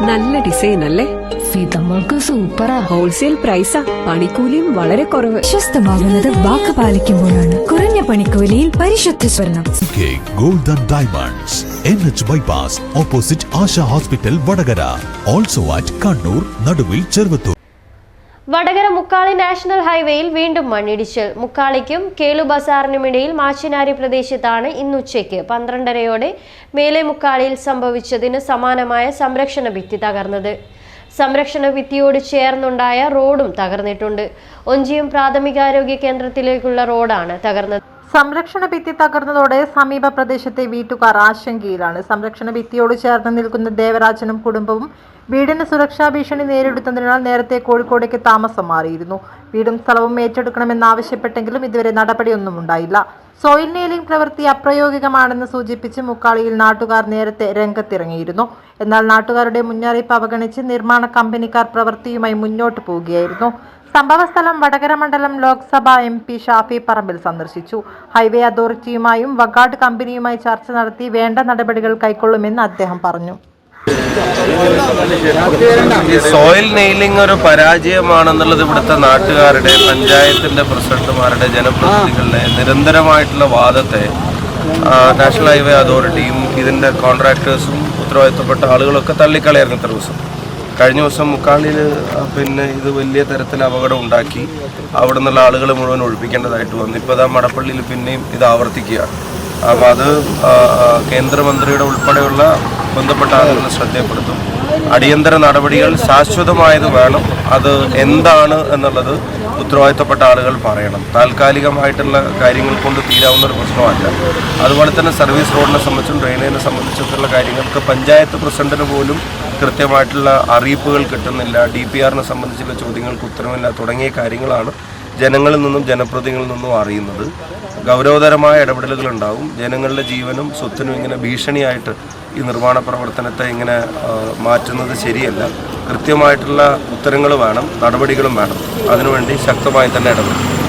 നല്ല ഡിസൈൻ അല്ലേ? ഫിതമ്മൾക്ക് സൂപ്പറാ. ഹോൾസെയിൽ പ്രൈസാ പണിക്കൂലിയും വളരെ കുറവ്. വിശ്വസ്തമാകുന്നത് വാക്ക് പാലിക്കുമ്പോഴാണ്. കുറഞ്ഞ പണിക്കൂലിയിൽ പരിശുദ്ധ സ്വർണം. K golden diamonds N H bypass opposite Asha hospital Vadakara. Also at Kannur Naduvil Cheruvathur. Vadakara Mukkali national ഹൈവേയിൽ വീണ്ടും മണ്ണിടിച്ചിൽ. മുക്കാളിക്കും കേളു ബസാറിനുമിടയിൽ മാച്ചിനാരി പ്രദേശത്താണ് ഇന്നുച്ചയ്ക്ക് പന്ത്രണ്ടരയോടെ മേലെ മുക്കാളിയിൽ സംഭവിച്ചതിന് സമാനമായ സംരക്ഷണ ഭിത്തി തകർന്നത്. സംരക്ഷണ ഭിത്തിയോട് ചേർന്നുണ്ടായ റോഡും തകർന്നിട്ടുണ്ട്. ഒഞ്ചിയം പ്രാഥമികാരോഗ്യ കേന്ദ്രത്തിലേക്കുള്ള റോഡാണ് തകർന്നത്. സംരക്ഷണ ഭിത്തി തകർന്നതോടെ സമീപ പ്രദേശത്തെ വീട്ടുകാർ ആശങ്കയിലാണ്. സംരക്ഷണ ഭിത്തിയോട് ചേർന്ന് നിൽക്കുന്ന ദേവരാജനും കുടുംബവും വീടിന് സുരക്ഷാ ഭീഷണി നേരിടുന്നതിനാൽ നേരത്തെ കോഴിക്കോടേക്ക് താമസം മാറിയിരുന്നു. വീടും സ്ഥലവും ഏറ്റെടുക്കണമെന്നാവശ്യപ്പെട്ടെങ്കിലും ഇതുവരെ നടപടിയൊന്നും ഉണ്ടായില്ല. സോയിൽ നെയിലിംഗ് പ്രവൃത്തി അപ്രയോഗികമാണെന്ന് സൂചിപ്പിച്ച് മുക്കാളിയിൽ നാട്ടുകാർ നേരത്തെ രംഗത്തിറങ്ങിയിരുന്നു. എന്നാൽ നാട്ടുകാരുടെ മുന്നറിയിപ്പ് അവഗണിച്ച് നിർമ്മാണ കമ്പനിക്കാർ പ്രവൃത്തിയുമായി മുന്നോട്ട് പോവുകയായിരുന്നു. സംഭവസ്ഥലം വടകര മണ്ഡലം ലോക്സഭ എം പി ഷാഫി പറമ്പിൽ സന്ദർശിച്ചു. ഹൈവേ അതോറിറ്റിയുമായും വഗാഡ് കമ്പനിയുമായി ചർച്ച നടത്തി വേണ്ട നടപടികൾ കൈക്കൊള്ളുമെന്ന് അദ്ദേഹം പറഞ്ഞു. സോയിൽ നെയിലിംഗ് ഒരു പരാജയമാണെന്നുള്ളത് ഇവിടുത്തെ നാട്ടുകാരുടെ പഞ്ചായത്തിന്റെ പ്രസിഡന്റുമാരുടെ ജനപ്രതിനിധികളുടെ നിരന്തരമായിട്ടുള്ള വാദത്തെ നാഷണൽ ഹൈവേ അതോറിറ്റിയും ഇതിന്റെ കോൺട്രാക്ടേഴ്സും ഉത്തരവാദിത്തപ്പെട്ട ആളുകളൊക്കെ തള്ളിക്കളയായിരുന്നു ഇത്ര ദിവസം. കഴിഞ്ഞ ദിവസം മുക്കാളിൽ പിന്നെ ഇത് വലിയ തരത്തിൽ അപകടം ഉണ്ടാക്കി. അവിടെ നിന്നുള്ള ആളുകൾ മുഴുവൻ ഒഴിപ്പിക്കേണ്ടതായിട്ട് വന്നു. ഇപ്പോൾ ഇതാ മടപ്പള്ളിയിൽ പിന്നെയും ഇത് ആവർത്തിക്കുകയാണ് അപ്പോൾ അത് കേന്ദ്രമന്ത്രിയുടെ ഉൾപ്പെടെയുള്ള ബന്ധപ്പെട്ട ആളുകളെ ശ്രദ്ധയപ്പെടുത്തും. അടിയന്തര നടപടികൾ ശാശ്വതമായത് വേണം. അത് എന്താണ് എന്നുള്ളത് ഉത്തരവാദിത്തപ്പെട്ട ആളുകൾ പറയണം. താൽക്കാലികമായിട്ടുള്ള കാര്യങ്ങൾ കൊണ്ട് തീരാവുന്ന ഒരു പ്രശ്നമല്ല. അതുപോലെ തന്നെ സർവീസ് റോഡിനെ സംബന്ധിച്ചും ഡ്രെയിനേജിനെ സംബന്ധിച്ചിട്ടുള്ള കാര്യങ്ങൾക്ക് പഞ്ചായത്ത് പ്രസിഡന്റിന് പോലും കൃത്യമായിട്ടുള്ള അറിയിപ്പുകൾ കിട്ടുന്നില്ല. ഡി പി ആറിനെ സംബന്ധിച്ചുള്ള ചോദ്യങ്ങൾക്ക് ഉത്തരവില്ല തുടങ്ങിയ കാര്യങ്ങളാണ് ജനങ്ങളിൽ നിന്നും ജനപ്രതിനിധികളിൽ നിന്നും അറിയുന്നത് ഗൗരവതരമായ ഇടപെടലുകൾ ഉണ്ടാവും ജനങ്ങളുടെ ജീവനും സ്വത്തിനും ഇങ്ങനെ ഭീഷണിയായിട്ട് ഈ നിർമ്മാണ പ്രവർത്തനത്തെ ഇങ്ങനെ മാറ്റുന്നത് ശരിയല്ല. കൃത്യമായിട്ടുള്ള ഉത്തരങ്ങൾ വേണം നടപടികളും വേണം. അതിനുവേണ്ടി ശക്തമായി തന്നെ ഇടപെടും